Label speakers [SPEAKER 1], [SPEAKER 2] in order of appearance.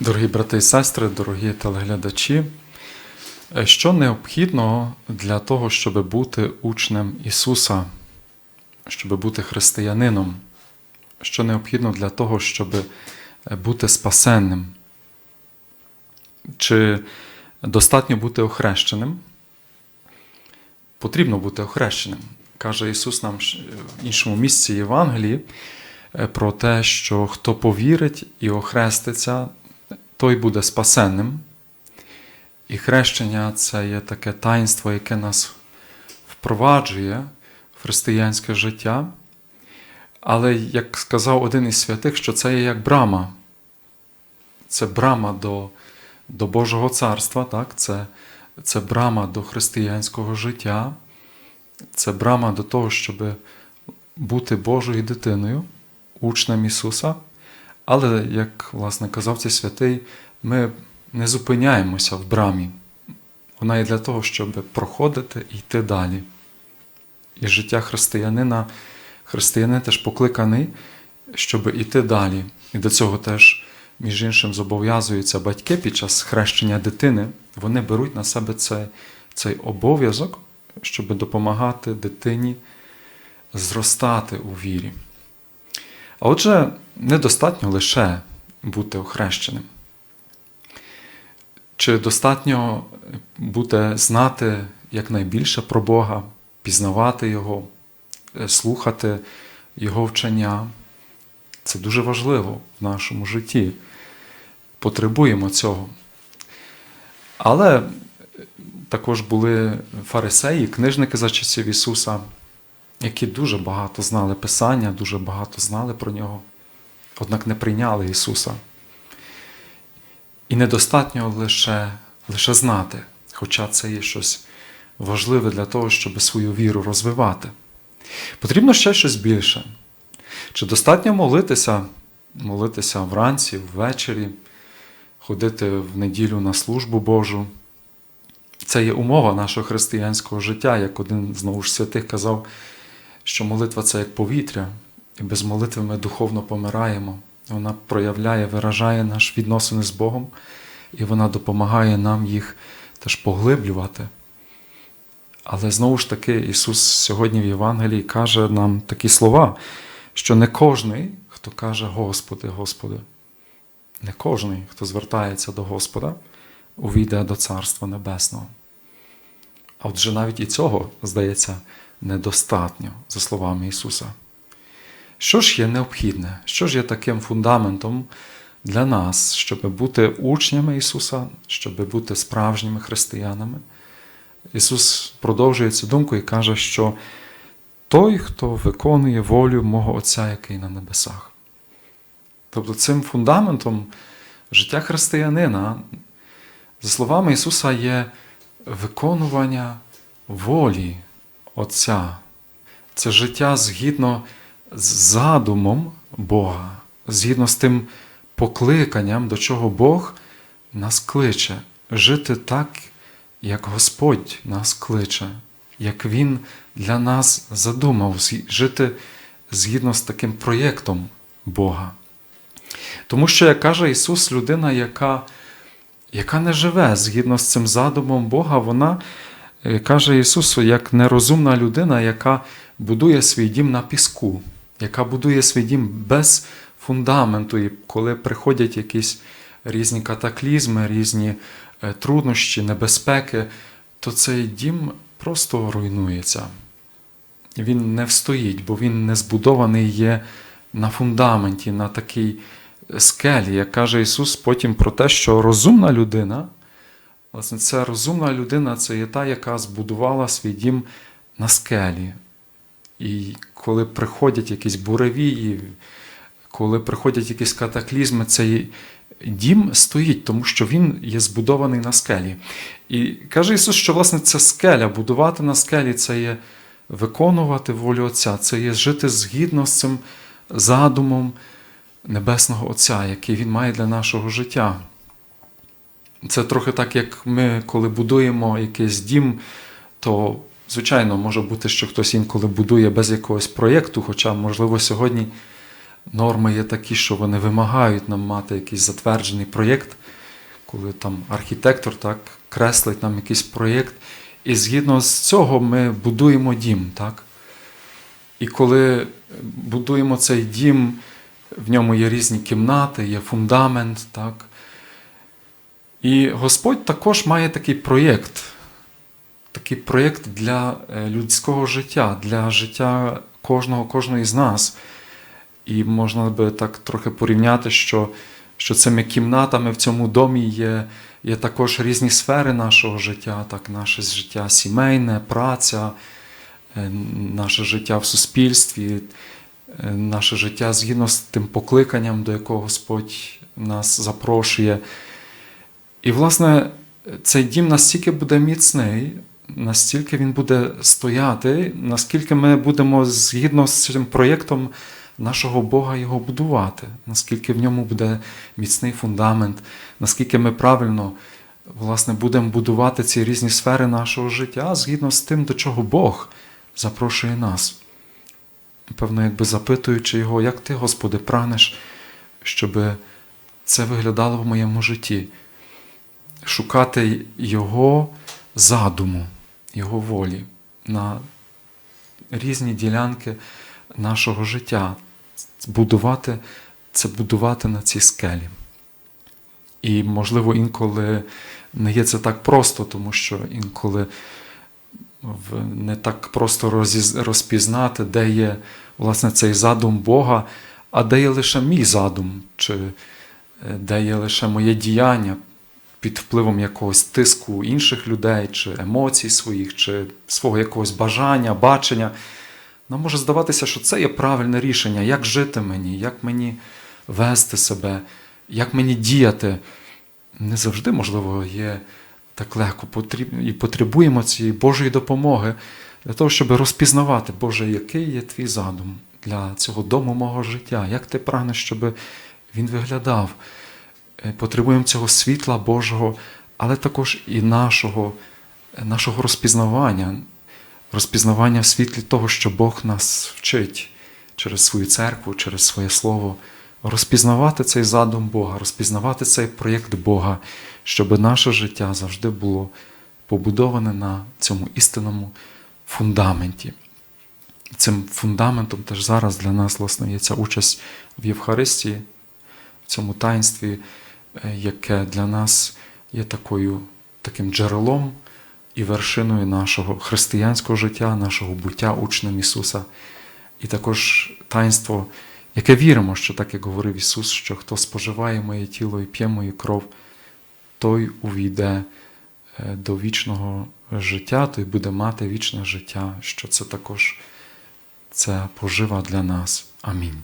[SPEAKER 1] Дорогі брати і сестри, дорогі телеглядачі, е, що необхідно для того, щоб бути учнем Ісуса, щоб бути християнином? Що необхідно для того, щоб е, бути спасенним? Чи достатньо бути охрещеним? Потрібно бути охрещеним. Каже Ісус нам в іншому місці Євангелії е, про те, що хто повірить і охреститься, той буде спасенним. І хрещення це є таке таїнство, яке нас впроваджує в християнське життя. Але, як сказав один із святих, що це є як брама. Це брама до до Божого царства, так? Це, це брама до християнського життя, це брама до того, щоб бути Божою дитиною, учнем Ісуса. Але, як власне казав цей святий, ми не зупиняємося в брамі. Вона є для того, щоб проходити і йти далі. І життя християнина, християнин теж покликаний, щоб іти далі. І до цього теж, між іншим, зобов'язуються батьки під час хрещення дитини. Вони беруть на себе цей, цей обов'язок, щоб допомагати дитині зростати у вірі. А отже, недостатньо лише бути охрещеним. Чи достатньо буде знати якнайбільше про Бога, пізнавати Його, слухати Його вчення? Це дуже важливо в нашому житті. Потребуємо цього. Але також були фарисеї, книжники за часів Ісуса, які дуже багато знали Писання, дуже багато знали про Нього, однак не прийняли Ісуса. І недостатньо лише, лише знати, хоча це є щось важливе для того, щоб свою віру розвивати. Потрібно ще щось більше. Чи достатньо молитися, молитися вранці, ввечері, ходити в неділю на службу Божу? Це є умова нашого християнського життя, як один знову ж святих казав, що молитва це як повітря, і без молитви ми духовно помираємо. Вона проявляє, виражає наш відносини з Богом, і вона допомагає нам їх теж поглиблювати. Але знову ж таки, Ісус сьогодні в Євангелії каже нам такі слова, що не кожний, хто каже Господи, Господи, не кожний, хто звертається до Господа, увійде до Царства Небесного. А отже, навіть і цього, здається, недостатньо, за словами Ісуса. Що ж є необхідне? Що ж є таким фундаментом для нас, щоб бути учнями Ісуса, щоб бути справжніми християнами? Ісус продовжує цю думку і каже, що той, хто виконує волю мого Отця, який на небесах. Тобто цим фундаментом життя християнина, за словами Ісуса, є виконування волі Отця. Це життя згідно з задумом Бога, згідно з тим покликанням, до чого Бог нас кличе, жити так, як Господь нас кличе, як Він для нас задумав, жити згідно з таким проєктом Бога. Тому що, як каже Ісус, людина, яка яка не живе згідно з цим задумом Бога, вона каже Ісусу, як нерозумна людина, яка будує свій дім на піску, яка будує свій дім без фундаменту, і коли приходять якісь різні катаклізми, різні труднощі, небезпеки, то цей дім просто руйнується. Він не встоїть, бо він не збудований є на фундаменті, на такій скелі, як каже Ісус потім про те, що розумна людина, власне, ця розумна людина це є та, яка збудувала свій дім на скелі. І коли приходять якісь буревії, коли приходять якісь катаклізми, цей дім стоїть, тому що він є збудований на скелі. І каже Ісус, що власне ця скеля, будувати на скелі це є виконувати волю Отця, це є жити згідно з цим задумом Небесного Отця, який Він має для нашого життя. Це трохи так, як ми, коли будуємо якийсь дім, то, звичайно, може бути, що хтось інколи будує без якогось проєкту, хоча, можливо, сьогодні норми є такі, що вони вимагають нам мати якийсь затверджений проєкт, коли там архітектор так креслить нам якийсь проєкт, і згідно з цього ми будуємо дім. так? І коли будуємо цей дім, в ньому є різні кімнати, є фундамент. так? І Господь також має такий проєкт, такий проєкт для е, людського життя, для життя кожного, кожної з нас. І можна би так трохи порівняти, що, що цими кімнатами в цьому домі є, є також різні сфери нашого життя, так, наше життя сімейне, праця, е, наше життя в суспільстві, е, наше життя згідно з тим покликанням, до якого Господь нас запрошує. І, власне, цей дім настільки буде міцний, настільки він буде стояти, наскільки ми будемо згідно з цим проєктом нашого Бога його будувати, наскільки в ньому буде міцний фундамент, наскільки ми правильно власне, будемо будувати ці різні сфери нашого життя згідно з тим, до чого Бог запрошує нас. Певно, якби запитуючи його, як ти, Господи, прагнеш, щоб це виглядало в моєму житті шукати Його задуму, Його волі на різні ділянки нашого життя, будувати, це будувати на цій скелі. І, можливо, інколи не є це так просто, тому що інколи не так просто розпізнати, де є власне цей задум Бога, а де є лише мій задум, чи е, де є лише моє діяння під впливом якогось тиску інших людей, чи емоцій своїх, чи свого якогось бажання, бачення. Нам може здаватися, що це є правильне рішення, як жити мені, як мені вести себе, як мені діяти. Не завжди, можливо, є так легко. І потребуємо цієї Божої допомоги для того, щоб розпізнавати, Боже, який є твій задум для цього дому мого життя, як ти прагнеш, щоб він виглядав. Е, Потребуємо цього світла Божого, але також і нашого, нашого розпізнавання, розпізнавання в світлі того, що Бог нас вчить через свою церкву, через своє слово, розпізнавати цей задум Бога, розпізнавати цей проєкт Бога, щоб наше життя завжди було побудоване на цьому істинному фундаменті. Цим фундаментом теж зараз для нас власне є ця участь в Євхаристії, в цьому таїнстві, е, яке для нас є такою, таким джерелом і вершиною нашого християнського життя, нашого буття учнем Ісуса. І також таїнство, яке віримо, що так як говорив Ісус, що хто споживає моє тіло і п'є мою кров, той увійде е, до вічного життя, той буде мати вічне життя, що це також це пожива для нас. Амінь.